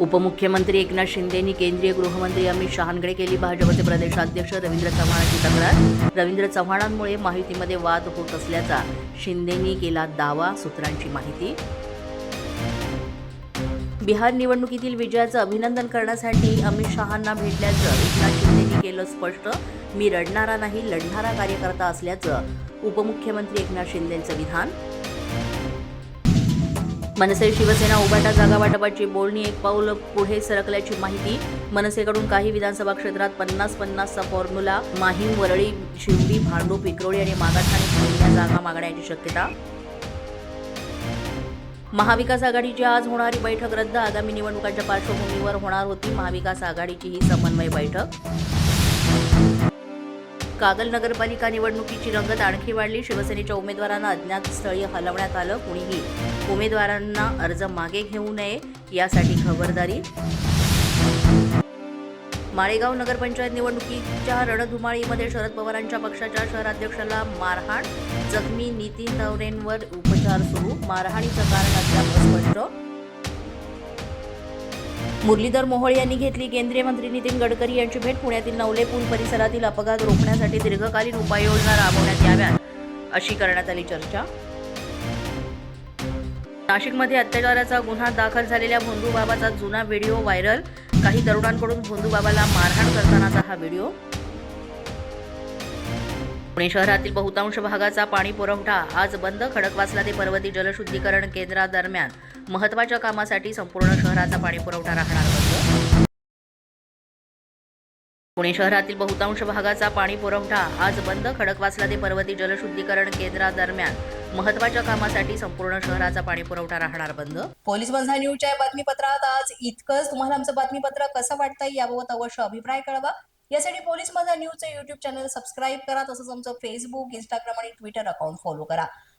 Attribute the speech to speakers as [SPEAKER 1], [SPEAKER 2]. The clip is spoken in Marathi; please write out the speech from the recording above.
[SPEAKER 1] उपमुख्यमंत्री एकनाथ शिंदेंनी केंद्रीय गृहमंत्री अमित शहांकडे केली भाजपचे प्रदेशाध्यक्ष रवींद्र चव्हाणांची तक्रार. रवींद्र चव्हाणांमुळे माहितीमध्ये वाद होत असल्याचा शिंदेंनी केला दावा सूत्रांची माहिती. बिहार निवडणुकीतील विजयाचं अभिनंदन करण्यासाठी अमित शहांना भेटल्याचं एकनाथ शिंदेंनी केलं स्पष्ट. मी रडणारा नाही लढणारा कार्यकर्ता असल्याचं उपमुख्यमंत्री एकनाथ शिंदेंचं विधान. मनसे शिवसेना उभाटा जागा वाटपाची बोलणी एक पाऊल पुढे सरकल्याची माहिती मनसेकडून काही विधानसभा क्षेत्रात पन्नास पन्नासचा फॉर्म्युला माहीम वरळी शिवडी भांडूप पिकरोळी आणि मागाठाणे पुणे जागा मागण्याची शक्यता. महाविकास आघाडीची आज होणारी बैठक रद्द आगामी निवडणुकांच्या पार्श्वभूमीवर होणार होती महाविकास आघाडीची ही समन्वय बैठक. कागल नगरपालिका निवडणुकीची रंगत आणखी वाढली. शिवसेनेच्या उमेदवारांना अज्ञात स्थळी हलवण्यात आलं कुणीही. उमेदवारांना अर्ज मागे घेऊ नये यासाठी खबरदारी. माळेगाव नगरपंचायत निवडणुकीच्या रणधुमाळीमध्ये शरद पवारांच्या पक्षाच्या शहराध्यक्षाला मारहाण. जखमी नितीन तवरेंवर उपचार सुरू. मारहाणीचं कारण अद्याप स्पष्ट मुरलीधर मोहोळ यांनी घेतली. केंद्रीय मंत्री नितीन गडकरी यांची भेट पुण्यातील नवले पूल परिसरातील अपघात रोखण्यासाठी दीर्घकालीन उपाययोजना राबवण्यात याव्यात अशी करण्यात आली चर्चा. नाशिकमध्ये अत्याचाराचा गुन्हा दाखल झालेल्या भोंदू बाबाचा जुना व्हिडिओ व्हायरल. काही तरुणांकडून भोंदू बाबाला मारहाण करतानाचा हा व्हिडिओ. पुणे शहरातील बहुतांश भागाचा पाणी पुरवठा आज बंद. खडकवासला ते पर्वती जलशुद्धीकरण केंद्रादरम्यान महत्त्वाच्या कामासाठी संपूर्ण शहराचा पाणी पुरवठा राहणार बंद. पुणे शहरातील बहुतांश भागाचा पाणी पुरवठा आज बंद. खडकवासला ते पर्वती जलशुद्धीकरण केंद्रादरम्यान महत्त्वाच्या कामासाठी संपूर्ण शहराचा पाणी पुरवठा राहणार बंद.
[SPEAKER 2] पोलीस बंधा न्यूजच्या बातमीपत्रात आज इतकंच. तुम्हाला आमचं बातमीपत्र कसं वाटतंय याबाबत अवश्य अभिप्राय कळवा. यासाठी पोलीस माझा न्यूजचं युट्यूब चॅनल सबस्क्राईब करा. तसंच आमचं फेसबुक इंस्टाग्राम आणि ट्विटर अकाउंट फॉलो करा.